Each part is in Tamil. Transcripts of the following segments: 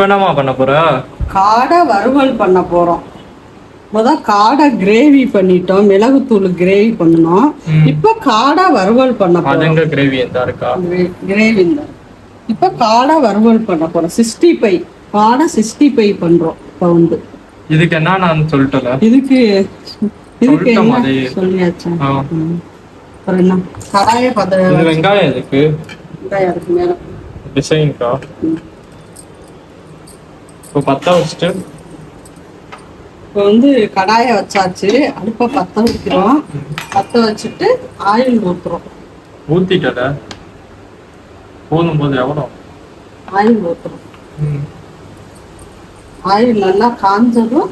இப்போ என்னம்மா பண்ண போற? காடை வறுவல் பண்ண போறோம். முத காடை கிரேவி பண்ணிட்டோம். மிளகுத்தூள் கிரேவி பண்ணணும் இப்போ காடை வறுவல் பண்ண அதுங்க கிரேவி எந்த இருக்கா? கிரேவி தான் இப்போ காடை வறுவல் பண்ண போறோம். Sixty five. காடை சிக்ஸ்டி பை பண்றோம். இப்போ வந்து. இதுக்கு என்ன நான் சொல்லிட்டல? இதுக்கு இதுக்கு என்ன. சொல்லியாச்சா. அப்புறம் என்ன? கடாயை பத இது வெங்காயம் எதுக்கு? வெங்காயம் இருக்கு மேல. டிசைன்க்கா. இப்போ பத்த வச்சுட்டு? இப்போ வந்து கடாயை வச்சாச்சு. அடுப்பை பற்ற வைக்கிறோம். பற்ற வச்சுட்டு ஆயில் ஊற்றுறோம் ஊத்திட்டல போதும் போது எவ்வளோ ஆயில் ஊற்றுறோம். ஆயில் நல்லா காஞ்சதும்.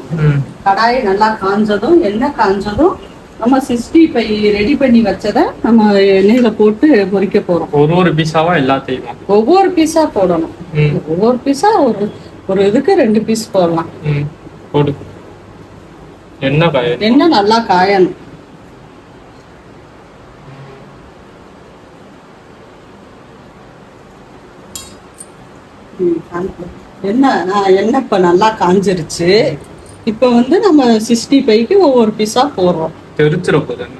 கடாய் நல்லா காஞ்சதும் எண்ணெய் காஞ்சதும் நம்ம சிக்ஸ்டி ஃபை ரெடி பண்ணி வச்சதை நம்ம எண்ணெயில போட்டு பொரிக்க போறோம். ஒரு ஒரு பீஸாவா எல்லாத்தையுமா? ஒவ்வொரு பீஸா போடணும். ஒவ்வொரு பீஸா ஒரு ஒரு இதுக்கு ரெண்டு பீஸ் போடலாம். போடு. என்ன காய? எண்ணெய் நல்லா காயணும். எண்ணெய் நான் எண்ணெய் இப்போ நல்லா காஞ்சிருச்சு? இப்போ வந்து நம்ம சிக்ஸ்டி ஃபைவ்க்கு ஒவ்வொரு பீஸா போடுறோம். தெரிச்சிட போகுது என்ன?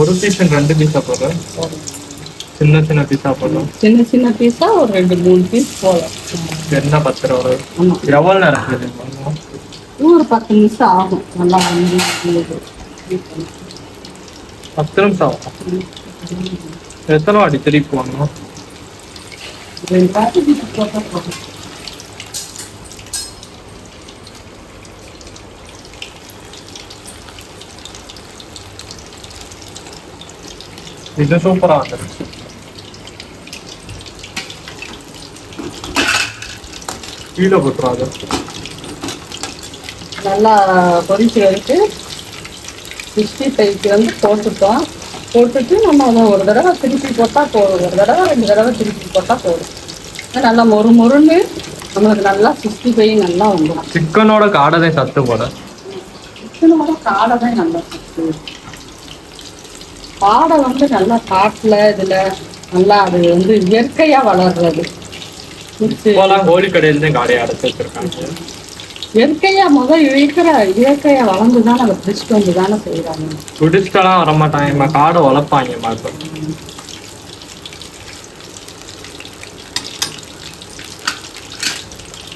ஒரு பீஸ் ரெண்டு பீஸா போதும் சின்ன சின்ன பீஸா போதும் சின்ன சின்ன பீஸா ஒரு ரெண்டு மூணு பீஸ் போதும். என்ன பத்து ரூபா எவ்வளோ நேரம் ஒரு பத்து நிமிஷம் ஆகும். நல்லா வந்து. பத்து நிமிஷம் ஆகும். எத்தனை வாட்டி திருப்பி போடணும்? ரெண்டு போதும். இது சூப்பரா வந்துருச்சு. கீழே போட்டுறாது. நல்லா பொரிச்சு வரைக்கு சிக்ஸ்டி ஃபைவ்க்கு வந்து போட்டுட்டோம். போட்டுட்டு நம்ம அதை ஒரு தடவை திருப்பி போட்டால் போதும். ஒரு தடவை ரெண்டு தடவை திருப்பி போட்டால் போதும். நல்லா மொறு மொறுன்னு நம்மளுக்கு நல்லா சிக்ஸ்டி ஃபைவ் நல்லா வந்துடும் சிக்கனோட காடதை சத்து போட சிக்கனோட காடை தான் நல்லா சத்து. காடை வந்து நல்லா காட்டில் இதில் நல்லா அது வந்து இயற்கையாக வளர்றது. இப்போலாம் கோழி கடையில காடையை அடைச்சு வச்சிருக்காங்க. இயற்கையா முத இயற்கிற இயற்கையா வளர்ந்து தான் அதை பிடிச்சிட்டு வந்து தானே செய்யறாங்க துடிஸ்டெல்லாம் வரமாட்டாங்கம்மா காடை வளர்ப்பாங்கம்மா இப்போ.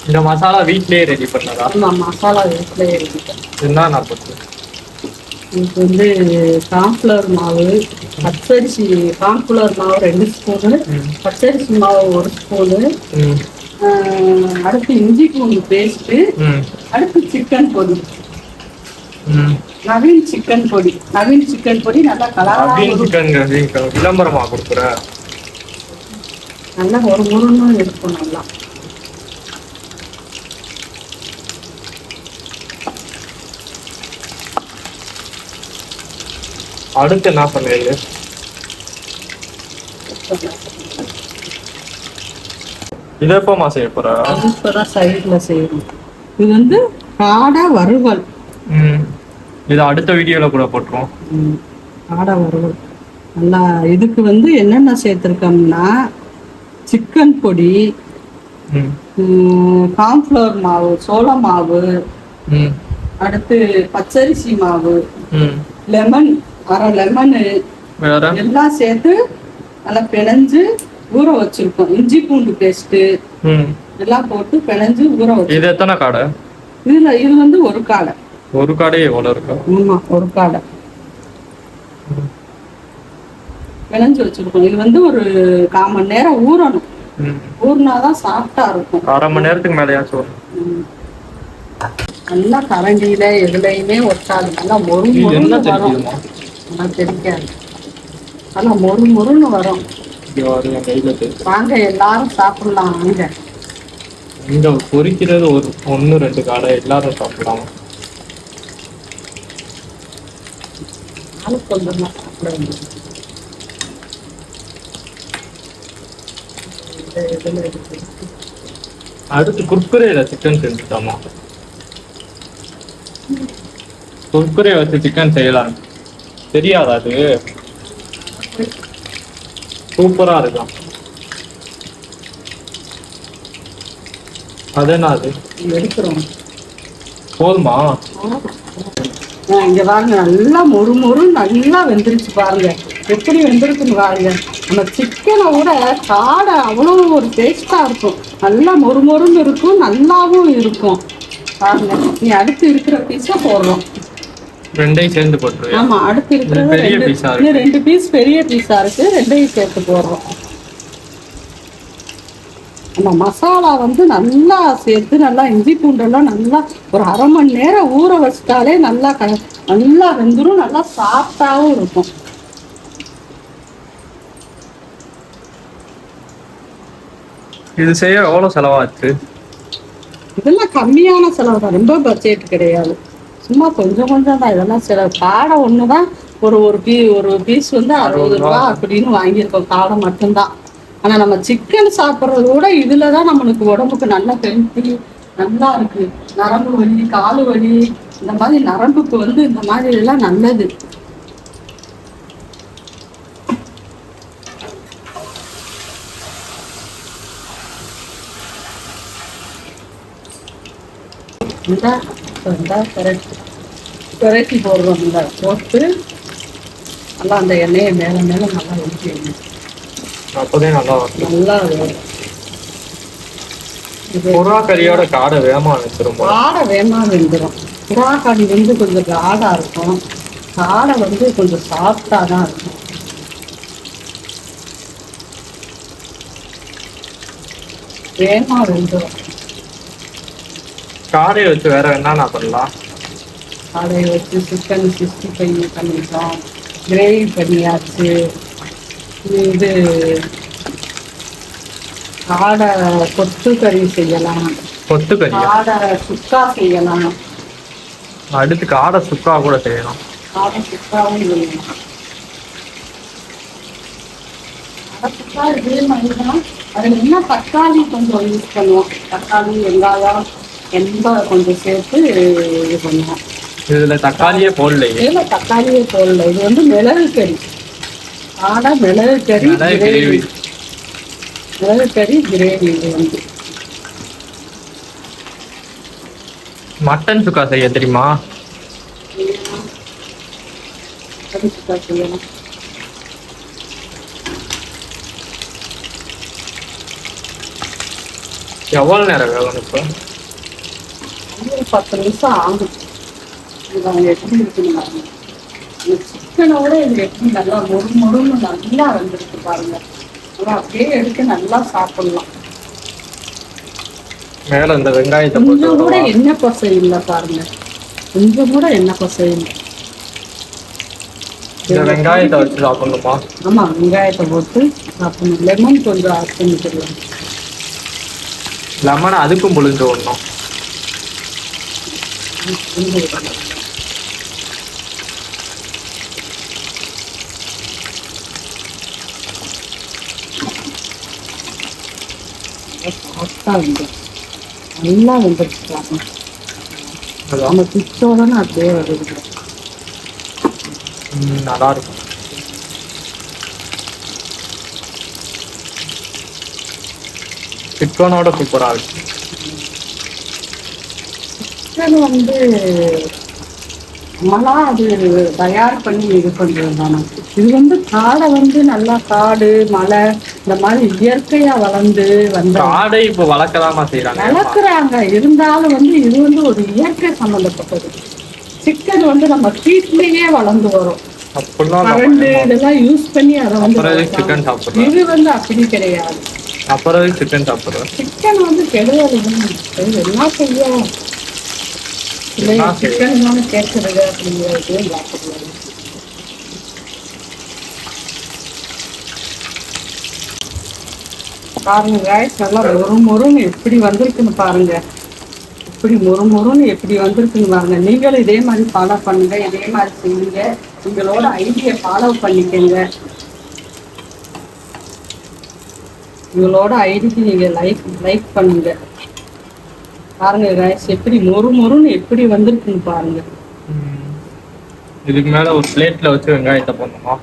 இந்த மசாலா வீட்லயே ரெடி பண்ணதா? ஆமா மசாலா வீட்டிலே இருக்கு என்ன நான் போட்டு இதுக்கு வந்து கார்ன்ஃப்ளவர் மாவு பச்சரிசி கார்ன்ஃப்ளவர் மாவு ரெண்டு ஸ்பூனு பச்சரிசி மாவு ஒரு ஸ்பூனு. அடுத்து இஞ்சி பூண்டு பேஸ்ட்டு அடுத்து சிக்கன் பொடி. நவீன் சிக்கன் பொடி. நவீன் சிக்கன் பொடி நல்லா கலரா அப்படின்னு சிக்கன் விளம்பரமா கொடுக்குற. நல்லா ஒரு முருன்னு இருக்கும் நல்லா. அடுத்து என்ன பண்ணுவீங்க? இதை எப்போமா செய்ய போற? இப்போதான் சைடில் செய்யணும். இது வந்து காடை வறுவல். ம். இது அடுத்த வீடியோல கூட போட்டுருவோம். ம், காடை வறுவல். நல்லா இதுக்கு வந்து என்னென்ன சேர்த்துருக்கோம்னா சிக்கன் பொடி ம் கார்ன்ஃப்ளவர் மாவு சோள மாவு ம். அடுத்து பச்சரிசி மாவு ம். லெமன் அரை லெமனு எல்லாம் சேர்த்து நல்லா பிணைஞ்சு ஊற வச்சிருக்கோம். இஞ்சி பூண்டு பேஸ்ட்டு ம். எல்லாம் போட்டு பிணைஞ்சு ஊற வச்சு இது எத்தனை காடை? இதுல இது வந்து ஒரு காடை. ஒரு காடையே எவ்வளோ இருக்கா? ஆமா ஒரு காடை. பிணைஞ்சு வச்சிருக்கோம். இது வந்து ஒரு கால் மணி நேரம் ஊறணும். ஊறினாதான் சாஃப்டா இருக்கும். அரை மணி நேரத்துக்கு மேலேயாச்சும் வரும். நல்லா கரண்டியில எதுலையுமே ஒட்டாது. நல்லா மொறு நல்லா தெரிக்காது மொறு மொறுன்னு வரும். வாங்க எல்லாரும் சாப்பிடலாம் வாங்க. இங்க பொரிக்கிறது ஒரு ஒன்று ரெண்டு காடை எல்லாரும் சாப்பிடலாம். ஆளுக்கு சாப்பிட வேண்டியது. இந்த. அடுத்து குர்குரேல சிக்கன் செஞ்சுட்டாமா? குர்குரே வச்சு சிக்கன் செய்யலாம் தெரியாதா அது சூப்பரா இருக்கும் அது என்ன அது எடுக்கிறோம். போதுமா? இங்க பாருங்க நல்லா மொறு மொறு நல்லா வெந்துருச்சு பாருங்க. எப்படி வெந்திருக்குன்னு பாருங்க. நம்ம சிக்கனை விட காடை அவ்வளோ ஒரு டேஸ்டா இருக்கும். நல்லா மொறு மொறுன்னு இருக்கும் நல்லாவும் இருக்கும். பாருங்க நீ அடுத்து இருக்கிற பீஸை போடுறோம். ரெண்டையும் சேர்ந்து போட்டுருவியா ஆமா அடுத்து இருக்கிறது பெரிய ஆ இன்னும் ரெண்டு பீஸ் பெரிய பீஸா இருக்கு. ரெண்டையும் சேர்த்து போடுறோம். நம்ம மசாலா வந்து நல்லா சேர்த்து நல்லா இஞ்சி பூண்டெல்லாம் நல்லா ஒரு அரை மணி நேரம் ஊற வச்சிட்டாலே நல்லா க நல்லா வெந்துரும் நல்லா சாஃப்டாவும் இருக்கும். இது செய்ய எவ்வளவு செலவாச்சு? இதெல்லாம் கம்மியான செலவு தான் ரொம்ப பட்ஜெட் கிடையாது. சும்மா கொஞ்சம் கொஞ்சம் தான் இதெல்லாம் செலவு காடை ஒன்று தான் ஒரு ஒரு பீ ஒரு பீஸ் வந்து அறுபது ரூபா அப்படின்னு வாங்கியிருக்கோம். காடை மட்டும்தான். ஆனா நம்ம சிக்கன் சாப்பிட்றத விட இதுல தான் நம்மளுக்கு உடம்புக்கு நல்ல ஹெல்த்தி நல்லா இருக்கு. நரம்பு வலி காலு வலி இந்த மாதிரி நரம்புக்கு வந்து இந்த மாதிரி எல்லாம் நல்லது. இந்த இந்த பெரட்டி பெரட்டி போடுறோம் இந்த போட்டு நல்லா அந்த எண்ணெயை மேலே மேலே நல்லா ஊற்றி அப்போதான் நல்லா நல்லா புறா கறியோட காடை வச்சிரும் போல. காடை வேகமாக வெந்துடும் புறா கறி வந்து கொஞ்சம் காடாக இருக்கும். காடை வந்து கொஞ்சம் சாஃப்டாக தான் இருக்கும். வேகமாக வெந்துடும் காடையை வச்சு வேற என்னென்ன பண்ணலாம். காடையை வச்சு சிக்கன் சிக்ஸ்டி ஃபைவ் பண்ணிட்டோம் கிரேவி பண்ணியாச்சு இது காடை கொத்து கறி செய்யலாம். கொத்து கறியா காடை சுக்கா செய்யலாம். அடுத்து காடை சுக்கா கூட செய்யணும் காடை சுக்காவும் செய்யலாம். சுக்கா இதே மாதிரி தான் அதில் என்ன தக்காளி கொஞ்சம் யூஸ் பண்ணுவோம். தக்காளி வெங்காயம் எண்பது கொஞ்சம் சேர்த்து இது பண்ணுவோம். இதுல தக்காளியே போடலையே. இதுல தக்காளியே போடல. இது வந்து மிளகு கறி. ஆனா மிளகு கறி கிரேவி. மிளகு கறி கிரேவி இது வந்து. மட்டன் சுக்கா செய்ய தெரியுமா? கறி சுக்கா செய்யணும் எவ்வளவு நேரம் வேகணும் இப்போ? பத்து நிமிஷம் ஆகும். இது அவங்க எப்படி இருக்குன்னு பாருங்க இந்த சிக்கனோட இது எப்படி நல்லா மொறு மொறுன்னு நல்லா வந்திருக்கு பாருங்க. நம்ம அப்படியே எடுத்து நல்லா சாப்பிடலாம். மேல இந்த வெங்காயத்தை கொஞ்சம் கூட? எண்ணெய் பசை இல்லை பாருங்க. கொஞ்சம் கூட எண்ணெய் பசை இல்லை. வெங்காயத்தை வச்சு சாப்பிடணுமா? ஆமா வெங்காயத்தை போட்டு சாப்பிடணும். லெமன் கொஞ்சம் ஆட் பண்ணிக்கலாம் லெமனை அதுக்கும் புளிஞ்சு விடணும். சாஃப்டா வந்து நல்லா வெந்துருச்சு பாருங்க அதான். நம்ம பிச்சோடனே அப்படியே வருது. நல்லா இருக்கும். சிக்கனோட சூப்பரா இருக்கு. சிக்கன் வந்து நம்மளா அது தயார் பண்ணி இது பண்றது தானே இது வந்து காடை வந்து நல்லா காடு மலை இந்த மாதிரி இயற்கையா வளர்ந்து வந்த காடை இப்போ வளர்க்கலாமா செய்யறாங்க வளர்க்குறாங்க. இருந்தாலும் வந்து இது வந்து ஒரு இயற்கை சம்பந்தப்பட்டது. சிக்கன் வந்து நம்ம வீட்லயே வளர்ந்து வரும். கரண்டு இதெல்லாம் யூஸ் பண்ணி அதை வந்து இது வந்து அப்படி கிடையாது. அப்புறம் சிக்கன் சாப்பிடுறோம் சிக்கன் வந்து கெடுதல் என்ன செய்யும் என்ன செய்யும்? சிக்கன் தானே கேட்கறது அப்படிங்கிறது சாப்பிடுவாங்க பாருங்க காய்ஸ் நல்லா மொறு மொறுன்னு எப்படி வந்திருக்குன்னு பாருங்க. எப்படி மொறு மொறுன்னு எப்படி வந்திருக்குன்னு பாருங்க. நீங்களும் இதே மாதிரி ஃபாலோ பண்ணுங்க இதே மாதிரி செய்யுங்க. உங்களோட ஐடியை ஃபாலோ பண்ணிக்கங்க. உங்களோட ஐடிக்கு நீங்க லைக் லைக் பண்ணுங்க. பாருங்க காய்ஸ் எப்படி மொறு மொறுன்னு எப்படி வந்திருக்குன்னு பாருங்க. இதுக்கு மேல ஒரு பிளேட்ல வச்சு வெங்காயத்தை பண்ணுமா